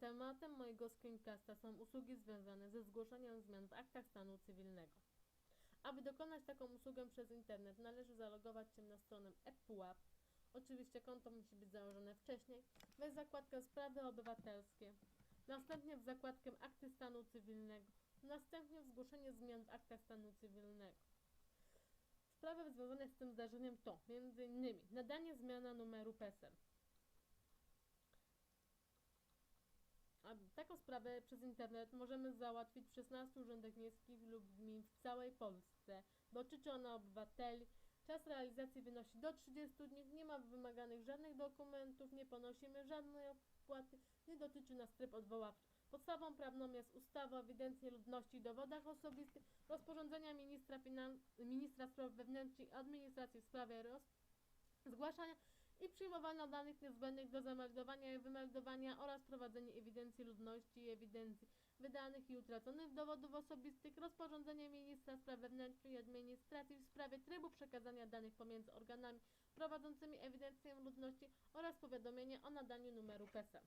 tematem mojego screencasta są usługi związane ze zgłoszeniem zmian w aktach stanu cywilnego. Aby dokonać taką usługę przez internet, należy zalogować się na stronę ePUAP. Oczywiście konto musi być założone wcześniej. Weź zakładkę Sprawy obywatelskie. Następnie w zakładkę Akty stanu cywilnego. Następnie w zgłoszenie zmian w aktach stanu cywilnego. Sprawy związane z tym zdarzeniem to m.in. nadanie zmiana numeru PESEL. Taką sprawę przez internet możemy załatwić w 16 urzędach miejskich lub gmin w całej Polsce. Dotyczy ona obywateli. Czas realizacji wynosi do 30 dni. Nie ma wymaganych żadnych dokumentów, nie ponosimy żadnej opłaty. Nie dotyczy nas tryb odwoławczy. Podstawą prawną jest ustawa o ewidencji ludności i dowodach osobistych, rozporządzenia ministra, ministra spraw wewnętrznych i administracji w sprawie roz- zgłaszania i przyjmowania danych niezbędnych do zameldowania i wymeldowania oraz prowadzenie ewidencji ludności i ewidencji wydanych i utraconych dowodów osobistych, rozporządzenie ministra spraw wewnętrznych i administracji w sprawie trybu przekazania danych pomiędzy organami prowadzącymi ewidencję ludności oraz powiadomienie o nadaniu numeru PESEL.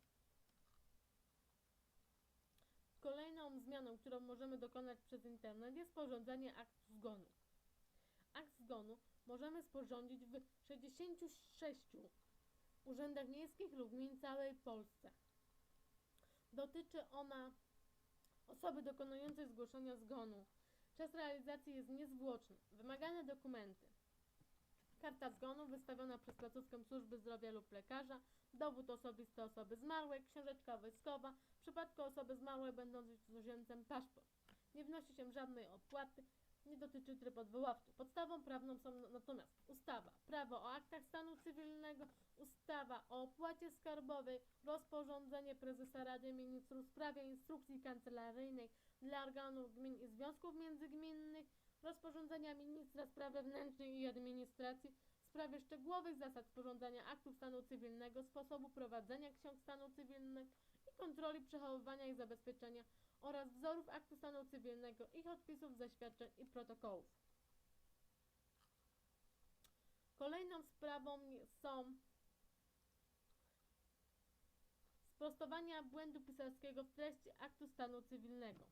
Kolejną zmianą, którą możemy dokonać przez internet jest sporządzenie aktu zgonu. Akt zgonu możemy sporządzić w 66 urzędach miejskich lub gmin całej Polsce. Dotyczy ona osoby dokonującej zgłoszenia zgonu. Czas realizacji jest niezwłoczny. Wymagane dokumenty. Karta zgonu wystawiona przez placówkę służby zdrowia lub lekarza, dowód osobisty osoby zmarłej, książeczka wojskowa, w przypadku osoby zmarłej będącej cudzoziemcem paszport. Nie wnosi się żadnej opłaty, nie dotyczy tryb odwoławczy. Prawną są natomiast ustawa, prawo o aktach stanu cywilnego, ustawa o opłacie skarbowej, rozporządzenie prezesa Rady Ministrów w sprawie instrukcji kancelaryjnej dla organów gmin i związków międzygminnych, rozporządzenia ministra spraw wewnętrznych i administracji w sprawie szczegółowych zasad sporządzania aktów stanu cywilnego, sposobu prowadzenia ksiąg stanu cywilnego i kontroli przechowywania i zabezpieczenia oraz wzorów aktu stanu cywilnego, ich odpisów, zaświadczeń i protokołów. Kolejną sprawą są sprostowania błędu pisarskiego w treści aktu stanu cywilnego.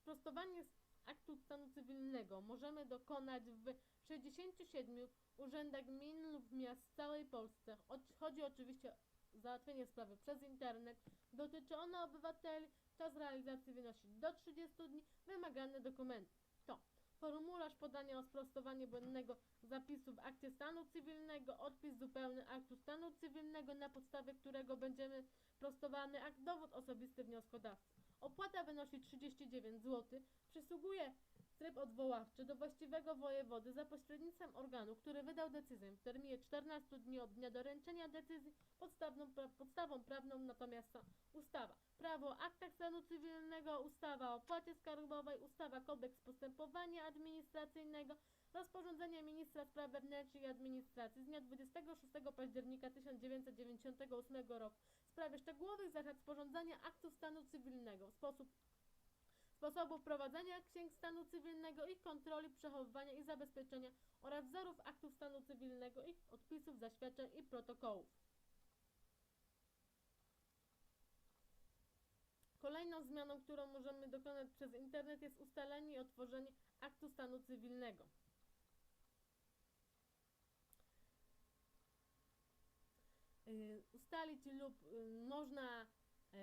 Sprostowanie aktu stanu cywilnego możemy dokonać w 67 urzędach gmin lub miast w całej Polsce. Chodzi oczywiście o załatwienie sprawy przez internet. Dotyczy ona obywateli. Czas realizacji wynosi do 30 dni. Wymagane dokumenty to formularz podania o sprostowanie błędnego zapisu w akcie stanu cywilnego, odpis zupełny aktu stanu cywilnego, na podstawie którego będziemy prostowany akt, dowód osobisty wnioskodawcy. Opłata wynosi 39 zł. Przysługuje tryb odwoławczy do właściwego wojewody za pośrednictwem organu, który wydał decyzję w terminie 14 dni od dnia doręczenia decyzji. Podstawną, pra, podstawą prawną natomiast ustawa Prawo o aktach stanu cywilnego, ustawa o opłacie skarbowej, ustawa Kodeks postępowania administracyjnego, rozporządzenie ministra spraw wewnętrznych i administracji z dnia 26 października 1998 roku w sprawie szczegółowych zasad sporządzania aktów stanu cywilnego, sposób sposobu prowadzenia księg stanu cywilnego, ich kontroli, przechowywania i zabezpieczenia oraz wzorów aktów stanu cywilnego, ich odpisów, zaświadczeń i protokołów. Kolejną zmianą, którą możemy dokonać przez internet jest ustalenie i otworzenie aktu stanu cywilnego. Y, Ustalić lub y, można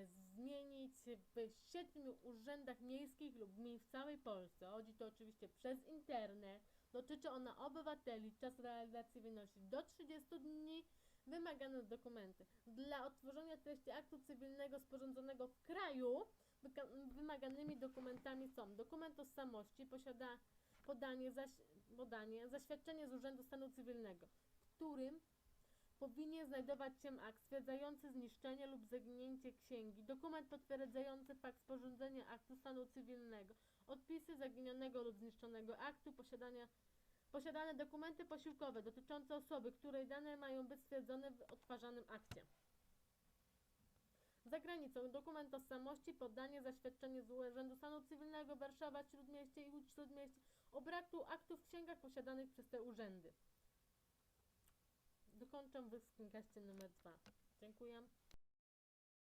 zmienić w siedmiu urzędach miejskich lub gmin w całej Polsce. Chodzi to oczywiście przez internet. Dotyczy ona obywateli. Czas realizacji wynosi do 30 dni. Wymagane dokumenty. Dla odtworzenia treści aktu cywilnego sporządzonego w kraju wymaganymi dokumentami są dokument tożsamości, posiada podanie, zaś, podanie, zaświadczenie z Urzędu Stanu Cywilnego, w którym powinien znajdować się akt stwierdzający zniszczenie lub zaginięcie księgi, dokument potwierdzający fakt sporządzenia aktu stanu cywilnego, odpisy zaginionego lub zniszczonego aktu, posiadania, posiadane dokumenty posiłkowe dotyczące osoby, której dane mają być stwierdzone w odtwarzanym akcie. Za granicą dokument tożsamości, poddanie zaświadczenie z Urzędu Stanu Cywilnego Warszawa, Śródmieście i Łódź Śródmieście o braku aktów w księgach posiadanych przez te urzędy. Dokończę w numer 2. Dziękuję.